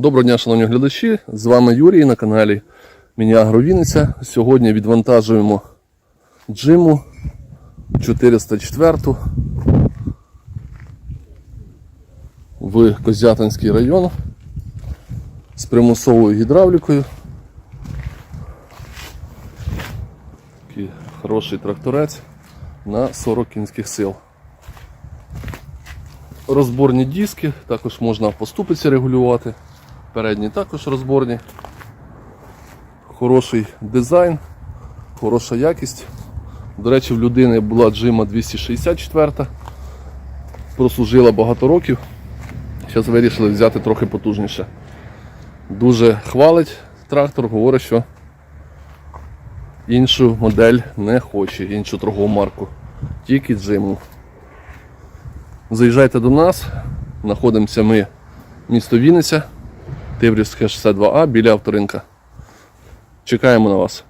Доброго дня, шановні глядачі. З вами Юрій на каналі Міні-Агро Вінниця. Сьогодні відвантажуємо джиму 404 в Козятинський район з примусовою гідравлікою. Такий хороший тракторець на 40 кінських сил. Розборні диски, також можна по ступиці регулювати. Передні також розборні. Хороший дизайн, хороша якість. До речі, в людини була джима 264, прослужила багато років. Зараз вирішили взяти трохи потужніше. Дуже хвалить трактор, говорить, що іншу модель не хоче, іншу торгову марку. Тільки джиму. Заїжджайте до нас. Знаходимося ми місто Вінниця, Тиврівське 62А біля авторинка. Чекаємо на вас.